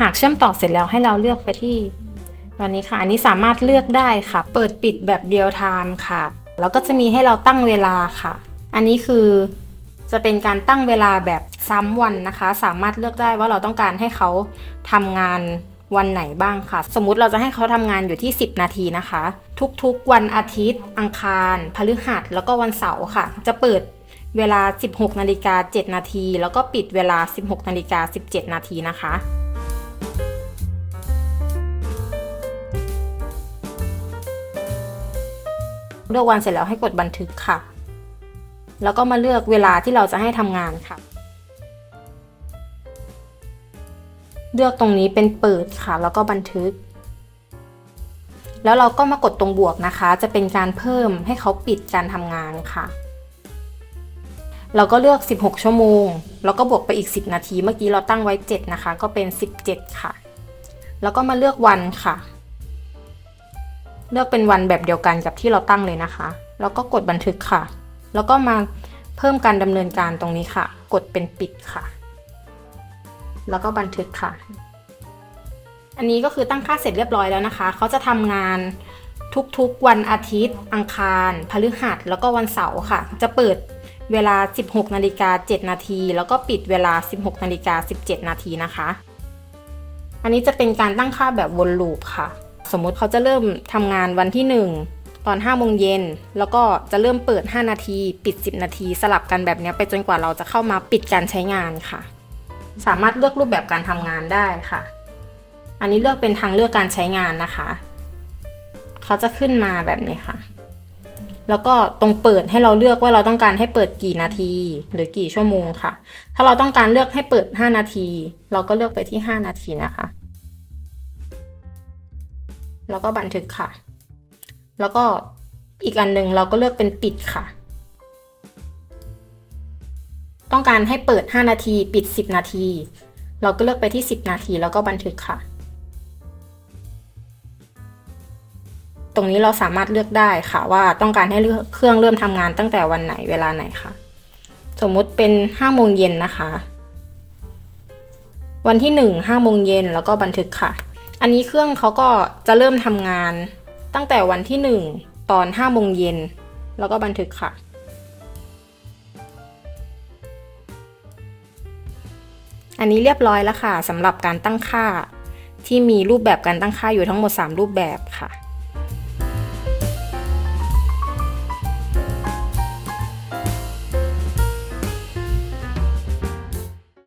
หากเชื่อมต่อเสร็จแล้วให้เราเลือกไปที่ตัวนี้ค่ะ อันนี้สามารถเลือกได้ค่ะ เปิดปิดแบบเดียวไทม์ค่ะ แล้วก็จะมีให้เราตั้งเวลาค่ะ อันนี้คือจะเป็นการตั้งเวลาแบบซ้ำวันนะคะ สามารถเลือกได้ว่าเราต้องการให้เขาทำงานวันไหนบ้างค่ะ สมมุติเราจะให้เขาทำงานอยู่ที่ 10 นาทีนะคะ ทุกๆ วันอาทิตย์ อังคาร พฤหัส แล้วก็วันเสาร์ค่ะ จะเปิดเวลา 16นาฬิกา7นาที แล้วก็ปิดเวลา 16นาฬิกา17 นาทีนะคะ เลือกวันเสร็จแล้วให้กดบันทึกค่ะ แล้วก็มาเลือกเวลาที่เราจะให้ทำงานค่ะ เลือกตรงนี้เป็นเปิดค่ะ แล้วก็บันทึก แล้วเราก็มากดตรงบวกนะคะ จะเป็นการเพิ่มให้เขาปิดการทำงานค่ะ เราก็เลือก 16 ชั่วโมง แล้วก็บวกไปอีก 10 นาที เมื่อกี้เราตั้งไว้ 7 นะคะ ก็เป็น 17 ค่ะ แล้วก็มาเลือกวันค่ะ เลือกเป็นวันแบบเดียวกันกับที่เราตั้งเลยนะคะ แล้วก็กดบันทึกค่ะ แล้วก็มาเพิ่มการดำเนินการตรงนี้ค่ะ กดเป็นปิดค่ะ แล้วก็บันทึกค่ะ อันนี้ก็คือตั้งค่าเสร็จเรียบร้อยแล้วนะคะ เขาจะทำงานทุกๆวันอาทิตย์ อังคาร พฤหัส แล้วก็วันเสาร์ค่ะ จะเปิดเวลา 16นาฬิกา7นาที แล้วก็ปิดเวลา 16นาฬิกา17นาทีนะคะ อันนี้จะเป็นการตั้งค่าแบบวนลูปค่ะ สมมุติเขาจะเริ่มทำงานวันที่ 1 ตอน5โมงเย็นแล้วก็จะเริ่มเปิด 5 นาที ปิด 10 นาที สลับกันแบบนี้ไปจนกว่าเราจะเข้ามาปิดการใช้งานค่ะ สามารถเลือกรูปแบบการทำงานได้ค่ะ อันนี้เลือกเป็นทางเลือกการใช้งานนะคะเขาจะขึ้นมาแบบนี้ค่ะ แล้วก็ตรงเปิดให้เราเลือกว่าเราต้องการให้เปิดกี่นาที หรือกี่ชั่วโมงค่ะ ถ้าเราต้องการเลือกให้เปิด 5 นาที เราก็เลือกไปที่ 5 นาทีนะคะ แล้วก็บันทึกค่ะ แล้วก็อีกอันหนึ่งเราก็เลือกเป็นปิดค่ะ ต้องการให้เปิด 5 นาที ปิด 10 นาที เราก็เลือกไปที่ 10 นาที แล้วก็บันทึกค่ะ ตรงนี้เราสามารถเลือกได้ค่ะว่าต้องการให้เครื่องเริ่มทำงานตั้งแต่วันไหนเวลาไหนค่ะ สมมุติเป็น5โมงเย็นนะคะ วันที่ 1 5โมงเย็นแล้วก็บันทึกค่ะ อันนี้เครื่องเขาก็จะเริ่มทำงาน ตั้งแต่วันที่ 1 ตอน5โมงเย็น แล้วก็บันทึกค่ะ อันนี้เรียบร้อยแล้วค่ะสำหรับการตั้งค่าที่มีรูปแบบการตั้งค่าอยู่ทั้งหมด 3 รูปแบบค่ะ